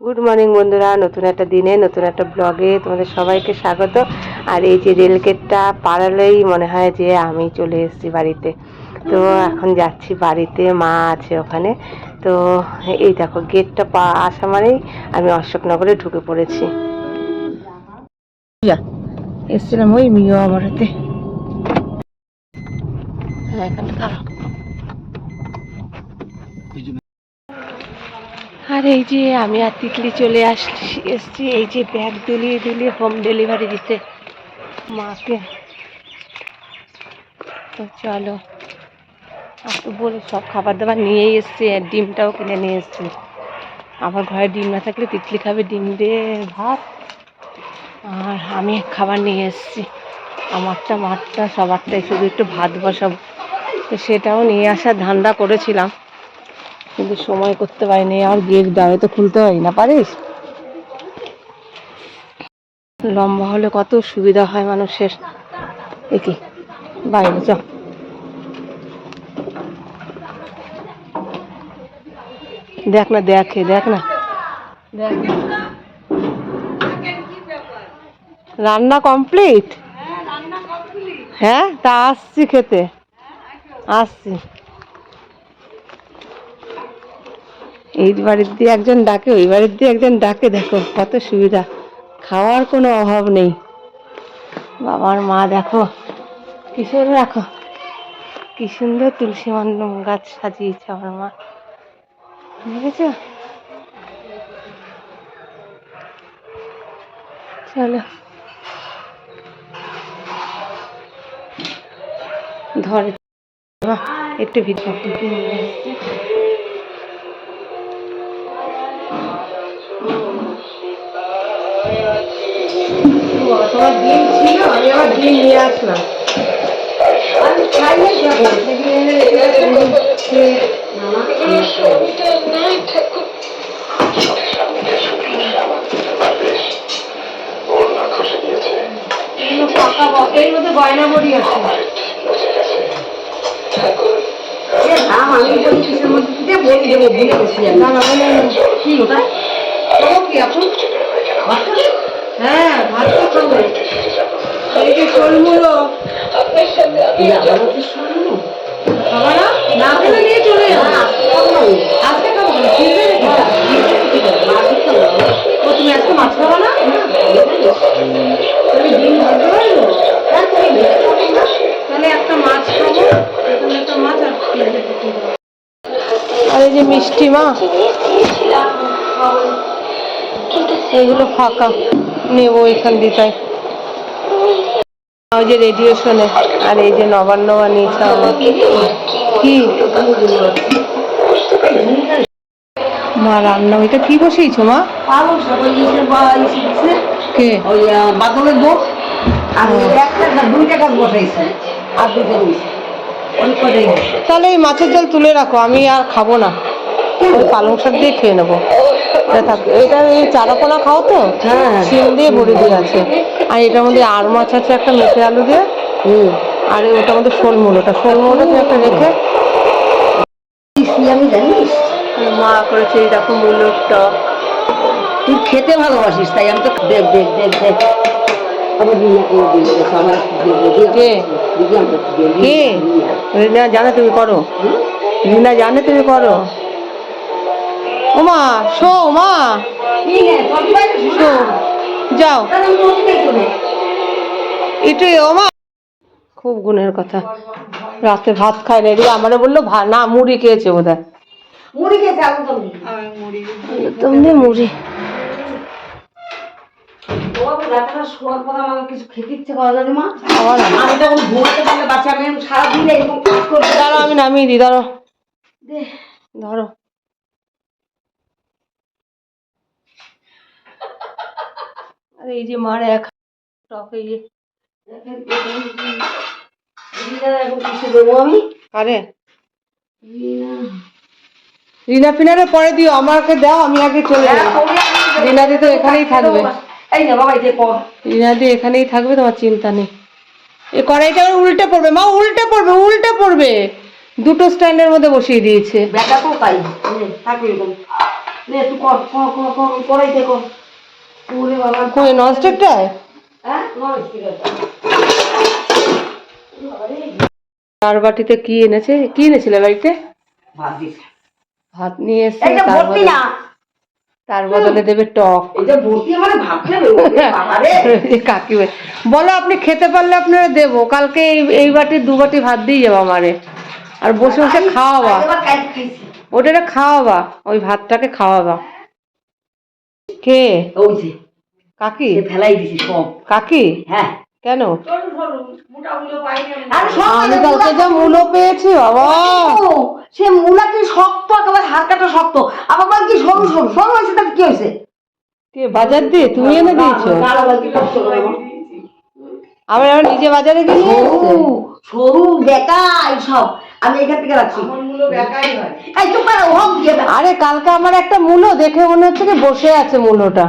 Good morning বন্ধুরা। নতুন একটা দিনে নতুন একটা ব্লগে তোমাদের সবাইকে স্বাগত। আর এই যে রেলগেটটা পাড়ালেই মনে হয় যে আমি চলে এসেছি বাড়িতে। তো এখন যাচ্ছি বাড়িতে মা আছে ওখানে। তো এই দেখো গেটটা পা আসা মানেই আমি অশোকনগরে ঢুকে পড়েছি। এসছিলাম ওই মিও আমারতে হ্যাঁ এখানে আর এই যে আমি আর তিতলি চলে আসছি, এসছি, এই যে ব্যাগ দিলিয়ে দিলিয়ে হোম ডেলিভারি দিতে। মাকে। তো চলো আর তো বলে সব খাবার দাবার নিয়েই এসছি, আর ডিমটাও কিনে নিয়ে এসছি। আমার ঘরে ডিম না থাকলে তিতলি খাবে ডিম দিয়ে ভাত। আর আমি খাবার নিয়ে এসছি। আমারটা, মারটা, সবারটাই, শুধু একটু ভাত বসাবো। তো সেটাও নিয়ে আসার ধান্দা করেছিলাম। কিন্তু সময় করতে পারিনি আর গেট দাঁড়ে তো খুলতে পারি না পারিস? লম্বা হলে কত সুবিধা হয় মানুষের। দেখি বাইরে চ। দেখ না দেখে দেখ না। দেখ রান্না কমপ্লিট হ্যাঁ তা আসছি খেতে। আসছি। এই বাড়ির দিয়ে একজন ডাকে, ওই বাড়ির দিয়ে একজন ডাকে, দেখো কত সুবিধা। খাওয়ার কোনো অভাব নেই। বাবার মা দেখো, কিসের রাখো কি সুন্দর তুলসী মণ্ডম গাছ সাজিয়েছে আমার মা। দেখেছ? চলো। ধরে একটু ভিতর তোমার ডিম ছিল, আমি আবার ডিম নিয়ে আসলাম। আমি খাইয়ে যাব পাকা ব- মধ্যে গয়না বড়ি আছে। আমি বলি কিসের মধ্যে বলি, দেবো ভুলে বলে কি খাবে? হ্যাঁ ভাত তো খাব। এই যে শোলমুলো। খাবা না না খেলে নিয়ে চলে যাব আজকে খাব না ফ্রিজে ও তুমি আজকে মাছ খাবা না? তুমি ডিম পারব? তাহলে একটা মাছ খাব তাহলে একটা মাছ আর ফ্রিজে রেখে দাও। আর এই যে মিষ্টি মা। এগুলো ফাঁকা। নেব এখান দিয়ে, তাই। ওই যে রেডিয়েশনে আর এই যে নবান্ন বানিয়েছে কি? মা, রান্না ওইটা কি মা? কে? বাদলের আর না দুইটা বসাইছে আর কটাই তাহলে এই মাছের জল তুলে রাখো, আমি আর খাব না। পালং শাক দিয়ে খেয়ে নেব। এটা থাক এটা এই চারাপোনা খাও তো হ্যাঁ। শিম দিয়ে ভরে দিয়ে আছে। আর এটার মধ্যে আর মাছ আছে একটা মেথে আলু দিয়ে। হুম। আর ওটার মধ্যে শোল মূলটা শোল মূলটা তুমি একটা রেখে। আমি জানিস? মা করেছে দেখো মূলোর টক। তুই খেতে ভালোবাসিস তাই আমি তো দেখ দেখ দেখ দেখ। জানে তুমি করো? রিনা জানে তুমি করো। ও মা শো মা এই নে, তোর কি বাইরে শোনা? শো যাও তাহলে আমি ওদিকে চলে। একটু ও মা খুব গুণের কথা রাতে ভাত খায় না আমারে বলল না মুড়ি খেয়েছে বোধ হয়। তুমি মুড়ি তোমাকে রাতের শোয়ার পর আমার কিছু খেতে ইচ্ছে করা যাবে মা আবার আমি তখন ঘুমাতে পারলে বাচ্চা আমি সারাদিন এরকম কাজ করব দাঁড়ো আমি নামিয়ে দিই ধরো দে। ধরো আরে এই যে মার এক আমি আরে। রিনা। ফিনারে পরে দিও আমাকে দাও আমি আগে চলে হ্যাঁ, যাব। রিনাদি তো এখানেই থাকবে। এই না বাবা এটা পর। রিনাদি এখানেই থাকবে তোমার চিন্তা নেই। এ কড়াইটা আবার উল্টে পড়বে মা উল্টে পড়বে উল্টে পড়বে। দুটো স্ট্যান্ডের মধ্যে বসিয়ে দিয়েছে। ব্যাটা তো তাই হুম, থাক এরকম। নে একটু কর কর কর কর করাইতে কর। কই ননস্টিকটায়? হ্যাঁ আছে চার বাটিতে কি এনেছে? কি এনেছিলে বাড়িতে? ভাত নিয়ে এসছে তার বদলে তার বদলে দেবে টক। মানে কাকি বলো আপনি খেতে পারলে আপনারা দেবো। কালকে এই এই বাটি দু বাটি ভাত দিয়ে যাব আমারে। আর বসে বসে খাওয়াবা। ওটা খাওয়াবা ওই ভাতটাকে খাওয়াবা। কে? ওই যে। কাকি? সে ফেলাই দিছি সব। কাকি? হ্যাঁ। কেন? আমি কালকে যা মূলো পেয়েছি বাবা। সে মূলা কি শক্ত? একেবারে হাড়কাটা শক্ত। আবার কি সরু সরু। সরু হয়েছে তাহলে কি হয়েছে? কে বাজার দিয়ে? তুমি এনে দিয়েছ। আবার আবার নিজে বাজারে গিয়ে সরু সরু বেকা সব আমি এখান থেকে রাখছি এই চুপ করে হোম দিয়ে আরে কালকে আমার একটা মূলো দেখে মনে হচ্ছে কি বসে আছে মূলোটা।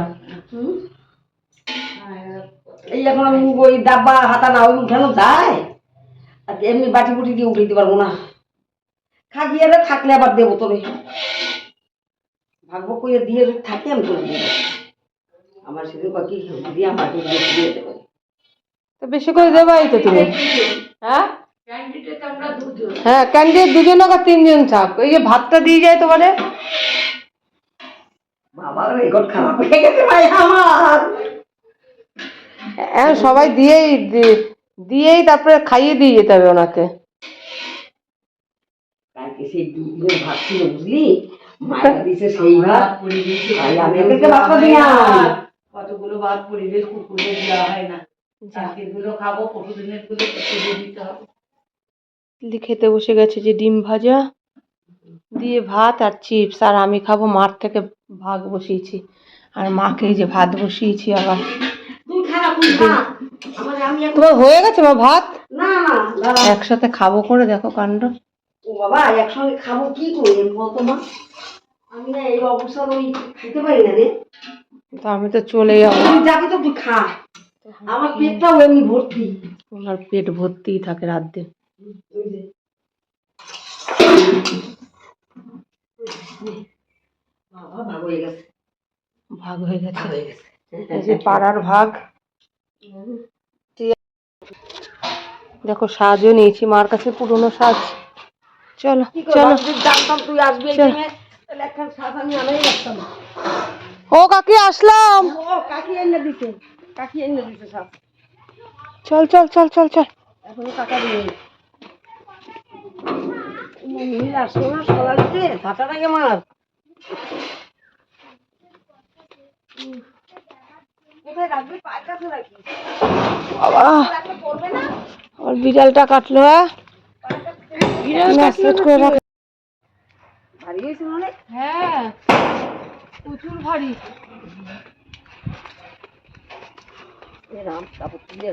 এই এখন আমি ওই ডাব্বা হাতা না ওই উঠানো যায়। আর এমনি বাটি বুটি দিয়ে উঠে দিতে পারব না। খাগিয়ে থাকলে আবার দেবো তোরে। ভাগবো কইয়ে দিয়ে যদি থাকে আমি তোরে দিয়ে দেবো। আমার সেদিন কী দিয়ে আমার দিয়ে দেবো। তো বেশি করে দেবাই তো তুমি। হ্যাঁ? হ্যাঁ ক্যান্ডিডেট দুজন হোক আর তিনজন থাক। এই যে ভাতটা দিয়ে যায় তোমারে। বাবা রেকর্ড খারাপ হয়ে গেছে ভাই আমার। হ্যাঁ সবাই দিয়েই দিয়েই তারপরে খাইয়ে দিয়ে যেতে হবে ওনাকে। কালকে সেই দুদিনের ভাত ছিল বুঝলি? মায়েরা দিছে সেই ভাত। তাই আমি ওদেরকে ভাতটা দিলাম কতগুলো ভাত পরিবেশ কুকুরদের দেওয়া হয় না। আজকেরগুলো খাব পরশু দিনেরগুলো দিতে হবে। খেতে বসে গেছে যে ডিম ভাজা দিয়ে ভাত আর চিপস। আর আমি খাব মার থেকে ভাগ বসিয়েছি। আর মাকে যে ভাত বসিয়েছি আবার। তোমার হয়ে গেছে মা ভাত। একসাথে খাব করে দেখো কাণ্ড। ও বাবা একসঙ্গে খাব কি করে বলতো মা? আমি না এই ওই খেতে পারি না রে। তো আমি তো চলে যাব। যাবি তো তুই খা। আমার পেটটাও এমনি ভর্তি। পেট ভর্তিই থাকে রাত দিন। ভাগ হয়ে গেছে। এই যে পাড়ার ভাগ। দেখো সাজও নিয়েছি মার কাছে পুরনো সাজ। চলো চলো। ও কাকি আসলাম। কাকি এনে দিছে কাকি এনে দিছে শ্বাস চল চল চল চল চল। এখনও টাকা দিয়ে আসলো না মার বাবা আমার বিড়ালটা কাটলো হ্যাঁ হ্যাঁ প্রচুর ভারী এ রাম কাপড় তুলে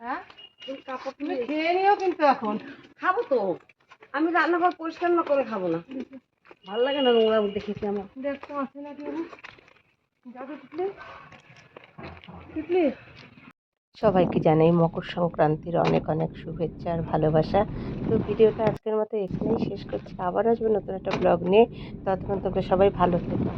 হ্যাঁ? তুমি কাপড় তুলে খেয়ে নিও কিন্তু এখন। খাব তো। আমি রান্নাঘর পরিষ্কার না করে খাব না। ভালো লাগে না নোংরা মধ্যে খেতে আমার। আছে তিতলি সবাইকে জানাই মকর সংক্রান্তির অনেক অনেক শুভেচ্ছা আর ভালোবাসা। তো ভিডিওটা আজকের মতো এখানেই শেষ করছি। আবার আসব নতুন একটা ব্লগ নিয়ে। ততক্ষণ তোমরা সবাই ভালো থেকো।